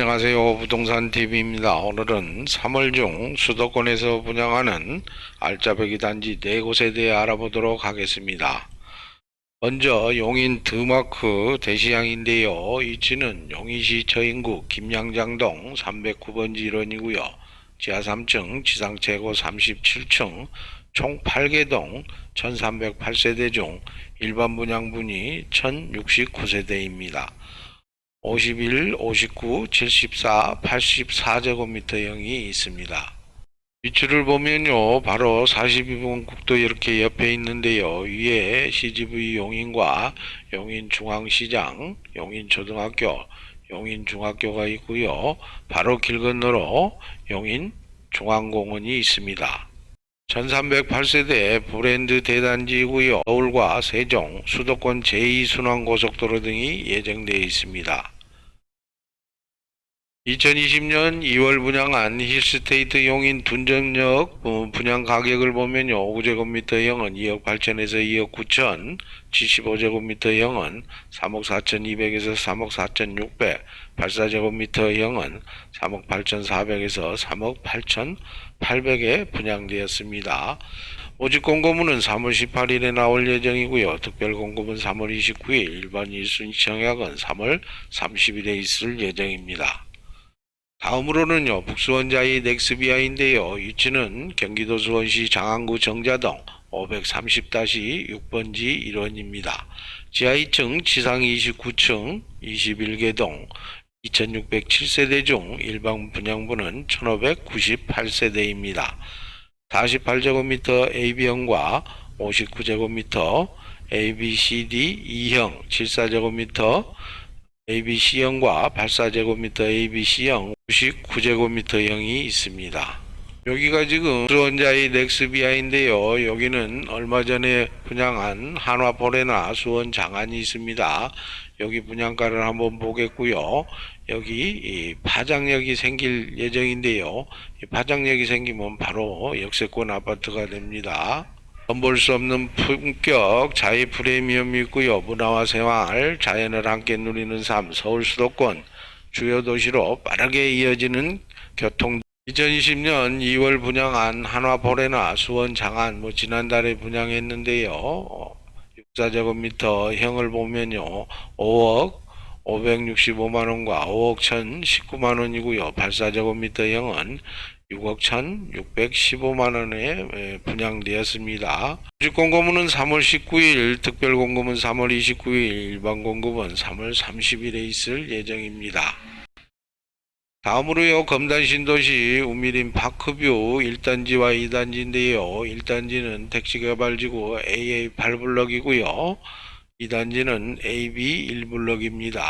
안녕하세요. 부동산 TV입니다. 오늘은 3월 중 수도권에서 분양하는 알짜배기 단지 네 곳에 대해 알아보도록 하겠습니다. 먼저 용인 드마크 대시양인데요. 위치는 용인시 저인구 김양장동 309번지 일원이고요. 지하 3층, 지상 최고 37층, 총 8개동 1308세대 중 일반 분양분이 1069세대입니다. 51, 59, 74, 84제곱미터 형이 있습니다. 위치를 보면요, 바로 42번 국도 이렇게 옆에 있는데요. 위에 CGV 용인과 용인중앙시장, 용인초등학교, 용인중학교가 있고요. 바로 길 건너로 용인중앙공원이 있습니다. 1308세대 브랜드 대단지이고요. 서울과 세종, 수도권 제2순환고속도로 등이 예정되어 있습니다. 2020년 2월 분양한 힐스테이트 용인 둔전역 어, 분양 가격을 보면요. 5제곱미터형은 2억 8천에서 2억 9천, 75제곱미터형은 3억 4천2백에서 3억 4천 6백, 84제곱미터형은 3억 8천 4백에서 3억 8천 800에 분양되었습니다. 모집 공고문은 3월 18일에 나올 예정이고요. 특별 공고문 3월 29일, 일반 1순위 청약은 3월 30일에 있을 예정입니다. 다음으로는요, 북수원자이 넥스비아인데요. 위치는 경기도 수원시 장안구 정자동 530-6번지 1원입니다. 지하 2층, 지상 29층, 21개 동, 2607세대 중 일반 분양분은 1598세대입니다. 48제곱미터 AB형과 59제곱미터 ABCD 2형 74제곱미터 ABC형과 84제곱미터 ABC형 99제곱미터형이 있습니다. 여기가 지금 수원자의 넥스비아인데요. 여기는 얼마 전에 분양한 한화포레나 수원 장안이 있습니다. 여기 분양가를 한번 보겠고요. 여기 이 파장역이 생길 예정인데요. 이 파장역이 생기면 바로 역세권 아파트가 됩니다. 볼 수 없는 품격 자유 프리미엄이 있고요. 문화와 생활, 자연을 함께 누리는 삶, 서울 수도권 주요 도시로 빠르게 이어지는 교통 2020년 2월 분양한 한화포레나 수원 장안 뭐 지난달에 분양했는데요. 64제곱미터 형을 보면요. 5억 565만 원과 5억 1,019만 원이고요. 84제곱미터 형은 6억 1,615만 원에 에, 분양되었습니다. 주식 공고문은 3월 19일, 특별 공고문 3월 29일, 일반 공고문 3월 30일에 있을 예정입니다. 다음으로요, 검단 신도시 우미린 파크뷰 1단지와 2단지인데요. 1단지는 택시개발지구 AA 8블럭이고요. 2단지는 AB 1블럭입니다.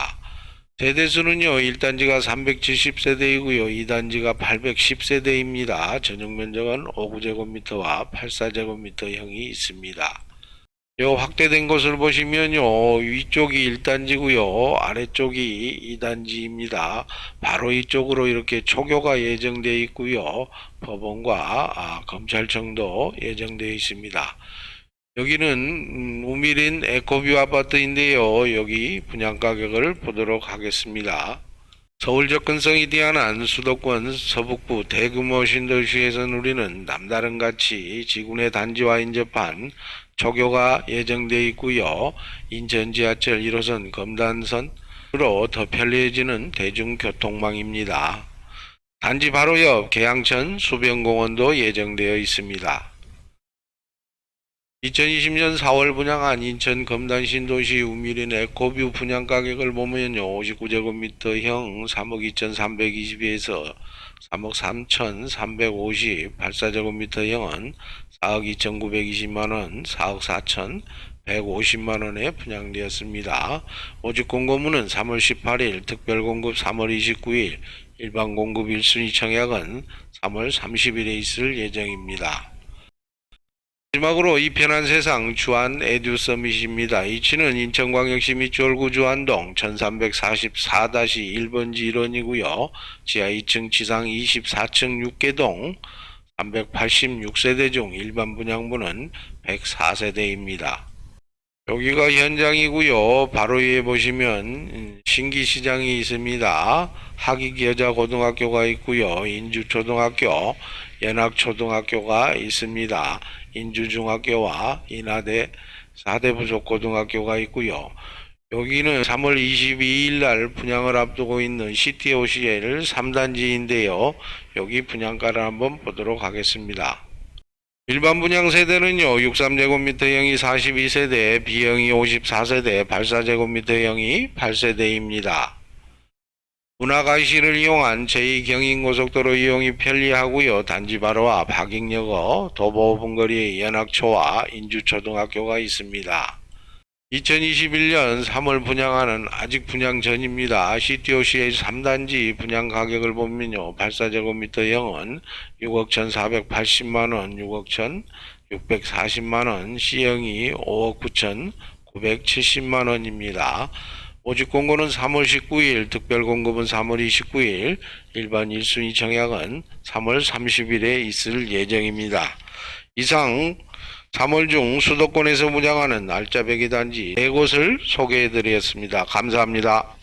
세대수는요, 1단지가 370세대이고요, 2단지가 810세대입니다. 전용 면적은 5구제곱미터와 84제곱미터형이 있습니다. 요 확대된 것을 보시면요, 위쪽이 1단지고요, 아래쪽이 2단지입니다. 바로 이쪽으로 이렇게 초교가 예정되어 있고요, 법원과 아, 검찰청도 예정되어 있습니다. 여기는 음, 우미린 에코뷰 아파트인데요. 여기 분양 가격을 보도록 하겠습니다. 서울 접근성이 뛰어난 수도권 서북부 대규모 신도시에서 누리는 남다른 가치 지구내 단지와 인접한 초교가 예정되어 있고요. 인천 지하철 1호선 검단선으로 더 편리해지는 대중교통망입니다. 단지 바로 옆 계양천 수변공원도 예정되어 있습니다. 2020년 4월 분양한 인천 검단 신도시 우미린 에코뷰 분양 가격을 보면요. 59제곱미터형 3억 2,320에서 3억 3,350, 84제곱미터형은 4억 2,920만원, 4억 4천 150만원에 분양되었습니다. 오직 공고문은 3월 18일, 특별공급 3월 29일, 일반 공급 1순위 청약은 3월 30일에 있을 예정입니다. 마지막으로 이 편한 세상 주한 에듀 서밋입니다. 이치는 인천광역시 밑줄구 주한동 1344-1번지 1원이고요. 지하 2층 지상 24층 6개동 386세대 중 일반 분양분은 104세대입니다. 여기가 현장이고요. 바로 위에 보시면 음, 신기시장이 있습니다. 학익 여자고등학교가 있고요. 인주초등학교, 연학초등학교가 있습니다. 인주중학교와 인하대 4대 부속고등학교가 있고요. 여기는 3월 22일 날 분양을 앞두고 있는 CTOCL 3단지인데요. 여기 분양가를 한번 보도록 하겠습니다. 일반 분양 세대는요, 63제곱미터형이 42세대, B형이 54세대, 84제곱미터형이 8세대입니다. 문화가시를 이용한 제2경인고속도로 이용이 편리하고요. 단지 바로 앞 하객역어 도보 5분 거리에 연학초와 인주초등학교가 있습니다. 2021년 3월 분양하는 아직 분양 전입니다. CTOC의 3단지 분양 가격을 보면요. 84제곱미터형은 6억 1,480만원, 6억 1,640만원, C형이 5억 9,970만원입니다. 모집 공고는 3월 19일, 특별 공급은 3월 29일, 일반 1순위 청약은 3월 30일에 있을 예정입니다. 이상 3월 중 수도권에서 분양하는 날짜배기 단지 4곳을 소개해 드렸습니다. 감사합니다.